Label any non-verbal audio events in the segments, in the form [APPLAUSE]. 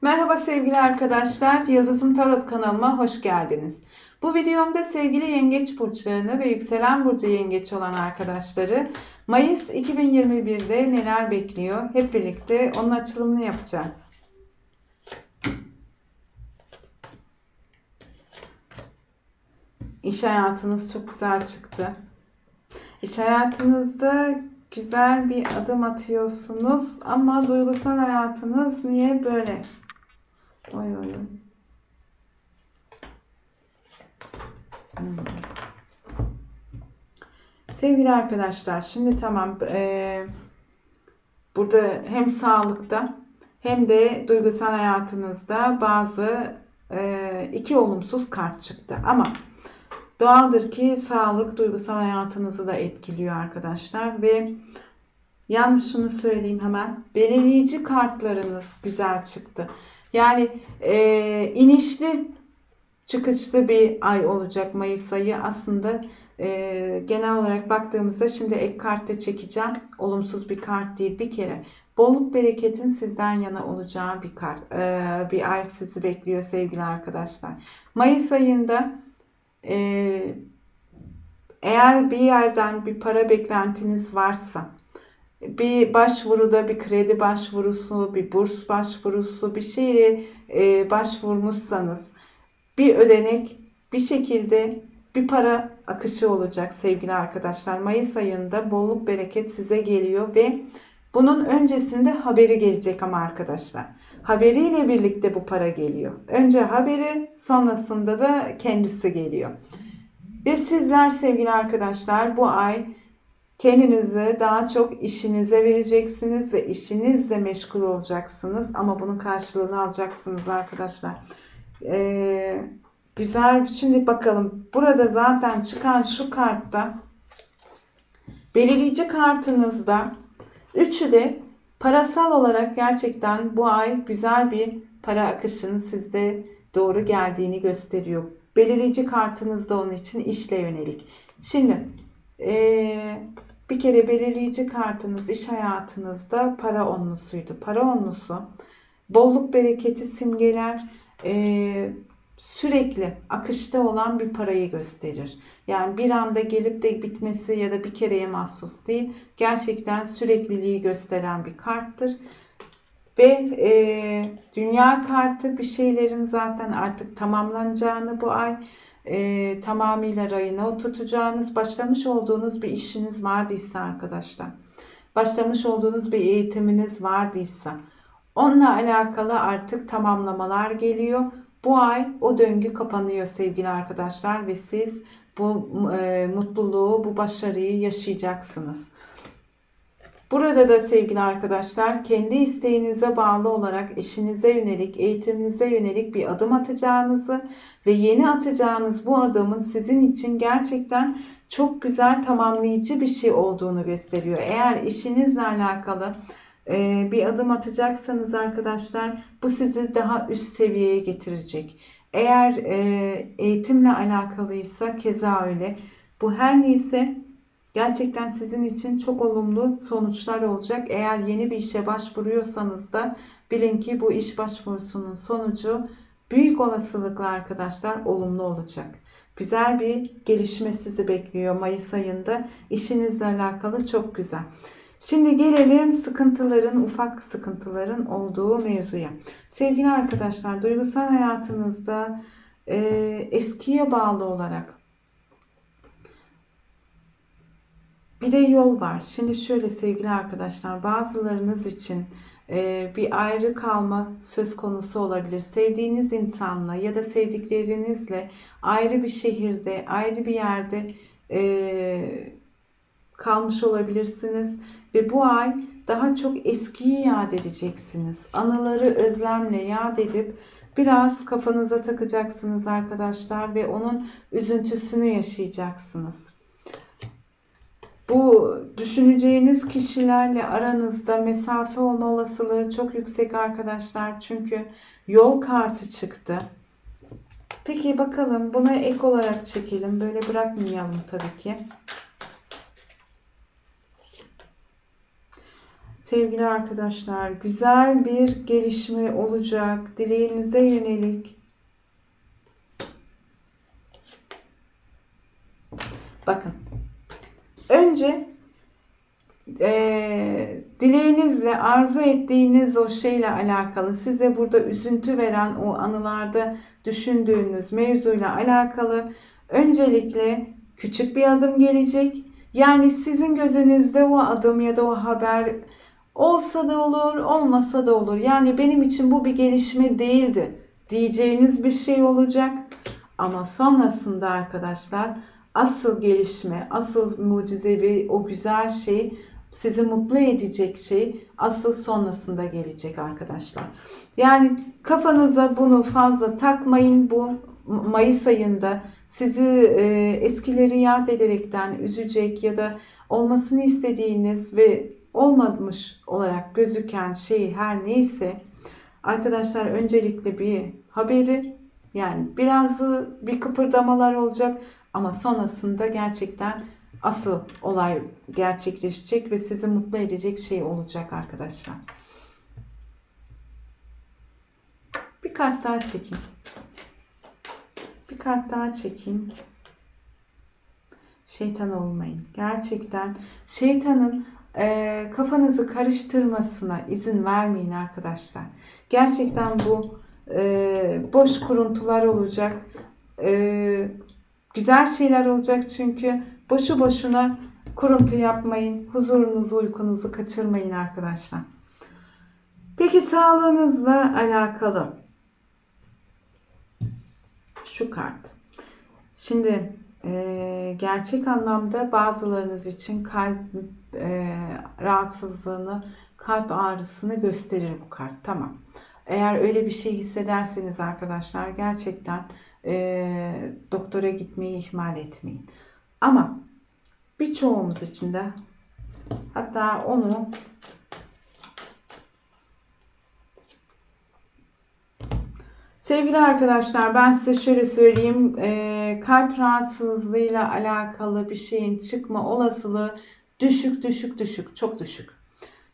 Merhaba sevgili arkadaşlar, Yıldızım Tarot kanalıma hoş geldiniz. Bu videomda sevgili yengeç burçlarını ve yükselen burcu yengeç olan arkadaşları Mayıs 2021'de neler bekliyor hep birlikte onun açılımını yapacağız. İş hayatınız çok güzel çıktı. İş hayatınızda güzel bir adım atıyorsunuz ama duygusal hayatınız niye böyle? Oy oy oy. Sevgili arkadaşlar, şimdi tamam eee, burada hem sağlıkta hem de duygusal hayatınızda bazı eee, iki olumsuz kart çıktı. Ama Doğaldır ki sağlık duygusal hayatınızı da etkiliyor arkadaşlar ve yalnız şunu söyleyeyim hemen belirleyici kartlarınız güzel çıktı. Yani e, inişli çıkışlı bir ay olacak Mayıs ayı. Aslında e, genel olarak baktığımızda şimdi ek kartta çekeceğim. Olumsuz bir kart değil bir kere. Bolluk bereketin sizden yana olacağı bir kart e, bir ay sizi bekliyor sevgili arkadaşlar. Mayıs ayında ee, eğer bir yerden bir para beklentiniz varsa, bir başvuruda bir kredi başvurusu, bir burs başvurusu, bir şeye e, başvurmuşsanız bir ödenek bir şekilde bir para akışı olacak sevgili arkadaşlar. Mayıs ayında bolluk bereket size geliyor ve bunun öncesinde haberi gelecek ama arkadaşlar. Haberiyle birlikte bu para geliyor. Önce haberi sonrasında da kendisi geliyor. Ve sizler sevgili arkadaşlar bu ay kendinizi daha çok işinize vereceksiniz ve işinizle meşgul olacaksınız. Ama bunun karşılığını alacaksınız arkadaşlar. Ee, güzel. Şimdi bakalım. Burada zaten çıkan şu kartta belirleyici kartınızda üçü de Parasal olarak gerçekten bu ay güzel bir para akışının sizde doğru geldiğini gösteriyor. Belirleyici kartınız da onun için işle yönelik. Şimdi ee, bir kere belirleyici kartınız iş hayatınızda para onlusuydu. Para onlusu bolluk bereketi simgeler ee, sürekli akışta olan bir parayı gösterir. Yani bir anda gelip de bitmesi ya da bir kereye mahsus değil. Gerçekten sürekliliği gösteren bir karttır. Ve e, dünya kartı bir şeylerin zaten artık tamamlanacağını bu ay e, tamamıyla rayına oturtacağınız, başlamış olduğunuz bir işiniz vardıysa arkadaşlar, başlamış olduğunuz bir eğitiminiz vardıysa, onunla alakalı artık tamamlamalar geliyor bu ay o döngü kapanıyor sevgili arkadaşlar ve siz bu e, mutluluğu, bu başarıyı yaşayacaksınız. Burada da sevgili arkadaşlar kendi isteğinize bağlı olarak eşinize yönelik, eğitiminize yönelik bir adım atacağınızı ve yeni atacağınız bu adımın sizin için gerçekten çok güzel tamamlayıcı bir şey olduğunu gösteriyor. Eğer işinizle alakalı ee, bir adım atacaksanız arkadaşlar bu sizi daha üst seviyeye getirecek. Eğer e, eğitimle alakalıysa keza öyle. Bu her neyse gerçekten sizin için çok olumlu sonuçlar olacak. Eğer yeni bir işe başvuruyorsanız da bilin ki bu iş başvurusunun sonucu büyük olasılıkla arkadaşlar olumlu olacak. Güzel bir gelişme sizi bekliyor Mayıs ayında. İşinizle alakalı çok güzel. Şimdi gelelim sıkıntıların, ufak sıkıntıların olduğu mevzuya. Sevgili arkadaşlar, duygusal hayatınızda e, eskiye bağlı olarak bir de yol var. Şimdi şöyle sevgili arkadaşlar, bazılarınız için e, bir ayrı kalma söz konusu olabilir. Sevdiğiniz insanla ya da sevdiklerinizle ayrı bir şehirde, ayrı bir yerde e, kalmış olabilirsiniz ve bu ay daha çok eskiyi yad edeceksiniz. Anıları özlemle yad edip biraz kafanıza takacaksınız arkadaşlar ve onun üzüntüsünü yaşayacaksınız. Bu düşüneceğiniz kişilerle aranızda mesafe olma olasılığı çok yüksek arkadaşlar. Çünkü yol kartı çıktı. Peki bakalım buna ek olarak çekelim. Böyle bırakmayalım tabii ki. Sevgili arkadaşlar, güzel bir gelişme olacak. Dileğinize yönelik. Bakın. Önce e, dileğinizle, arzu ettiğiniz o şeyle alakalı, size burada üzüntü veren o anılarda düşündüğünüz mevzuyla alakalı öncelikle küçük bir adım gelecek. Yani sizin gözünüzde o adım ya da o haber olsa da olur, olmasa da olur. Yani benim için bu bir gelişme değildi diyeceğiniz bir şey olacak. Ama sonrasında arkadaşlar asıl gelişme, asıl mucizevi o güzel şey sizi mutlu edecek şey asıl sonrasında gelecek arkadaşlar. Yani kafanıza bunu fazla takmayın. Bu Mayıs ayında sizi e, eskileri yad ederekten üzecek ya da olmasını istediğiniz ve olmamış olarak gözüken şey her neyse arkadaşlar öncelikle bir haberi yani biraz bir kıpırdamalar olacak ama sonrasında gerçekten asıl olay gerçekleşecek ve sizi mutlu edecek şey olacak arkadaşlar. Bir kart daha çekeyim. Bir kart daha çekeyim. Şeytan olmayın. Gerçekten şeytanın e, kafanızı karıştırmasına izin vermeyin arkadaşlar. Gerçekten bu e, boş kuruntular olacak. E, güzel şeyler olacak çünkü boşu boşuna kuruntu yapmayın. Huzurunuzu, uykunuzu kaçırmayın arkadaşlar. Peki sağlığınızla alakalı şu kart. Şimdi e, gerçek anlamda bazılarınız için kalp e, rahatsızlığını, kalp ağrısını gösterir bu kart. Tamam. Eğer öyle bir şey hissederseniz arkadaşlar gerçekten e, doktora gitmeyi ihmal etmeyin. Ama birçoğumuz için de hatta onu Sevgili arkadaşlar ben size şöyle söyleyeyim. E, kalp rahatsızlığıyla alakalı bir şeyin çıkma olasılığı düşük düşük düşük çok düşük.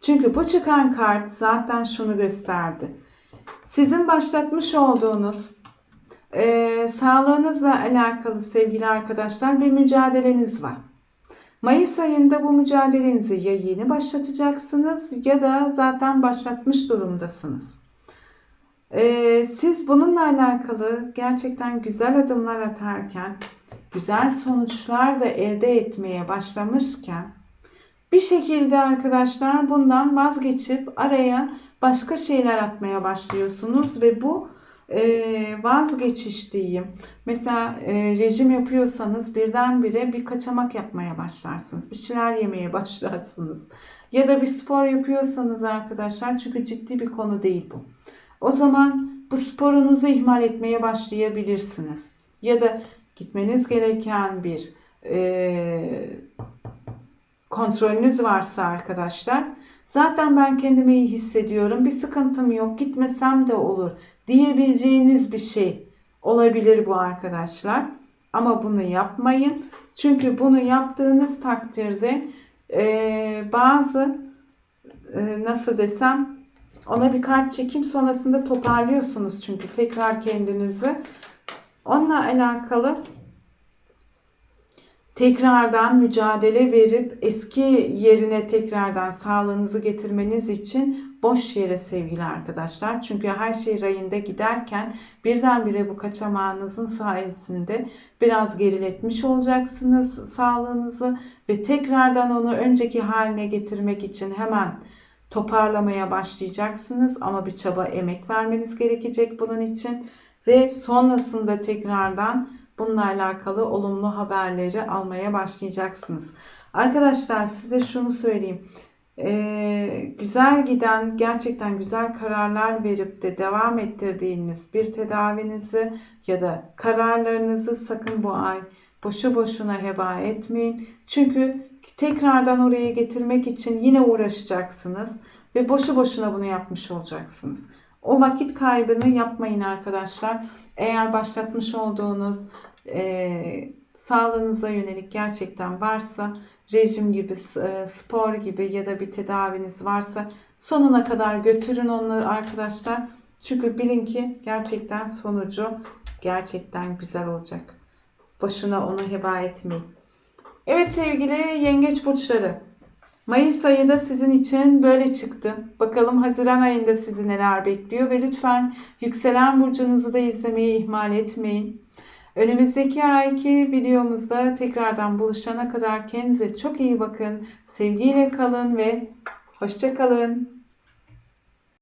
Çünkü bu çıkan kart zaten şunu gösterdi. Sizin başlatmış olduğunuz e, sağlığınızla alakalı sevgili arkadaşlar bir mücadeleniz var. Mayıs ayında bu mücadelenizi ya yeni başlatacaksınız ya da zaten başlatmış durumdasınız. Ee, siz bununla alakalı gerçekten güzel adımlar atarken, güzel sonuçlar da elde etmeye başlamışken bir şekilde arkadaşlar bundan vazgeçip araya başka şeyler atmaya başlıyorsunuz ve bu vazgeçiş diyeyim. Mesela e, rejim yapıyorsanız birdenbire bir kaçamak yapmaya başlarsınız. Bir şeyler yemeye [LAUGHS] başlarsınız. Ya da bir spor yapıyorsanız arkadaşlar çünkü ciddi bir konu değil bu. O zaman bu sporunuzu ihmal etmeye başlayabilirsiniz. Ya da gitmeniz gereken bir e, kontrolünüz varsa arkadaşlar zaten ben kendimi iyi hissediyorum bir sıkıntım yok gitmesem de olur diyebileceğiniz bir şey olabilir bu arkadaşlar. Ama bunu yapmayın. Çünkü bunu yaptığınız takdirde e, bazı e, nasıl desem ona bir kart çekim sonrasında toparlıyorsunuz çünkü tekrar kendinizi. Onunla alakalı tekrardan mücadele verip eski yerine tekrardan sağlığınızı getirmeniz için boş yere sevgili arkadaşlar. Çünkü her şey rayında giderken birdenbire bu kaçamağınızın sayesinde biraz geriletmiş olacaksınız sağlığınızı ve tekrardan onu önceki haline getirmek için hemen toparlamaya başlayacaksınız ama bir çaba emek vermeniz gerekecek bunun için ve sonrasında tekrardan bununla alakalı olumlu haberleri almaya başlayacaksınız. Arkadaşlar size şunu söyleyeyim. Ee, güzel giden gerçekten güzel kararlar verip de devam ettirdiğiniz bir tedavinizi ya da kararlarınızı sakın bu ay boşu boşuna heba etmeyin. Çünkü tekrardan oraya getirmek için yine uğraşacaksınız ve boşu boşuna bunu yapmış olacaksınız. O vakit kaybını yapmayın arkadaşlar. Eğer başlatmış olduğunuz e, sağlığınıza yönelik gerçekten varsa rejim gibi, e, spor gibi ya da bir tedaviniz varsa sonuna kadar götürün onları arkadaşlar. Çünkü bilin ki gerçekten sonucu gerçekten güzel olacak. Boşuna onu heba etmeyin. Evet sevgili yengeç burçları. Mayıs ayı da sizin için böyle çıktı. Bakalım Haziran ayında sizi neler bekliyor ve lütfen yükselen burcunuzu da izlemeyi ihmal etmeyin. Önümüzdeki ayki videomuzda tekrardan buluşana kadar kendinize çok iyi bakın. Sevgiyle kalın ve hoşça kalın.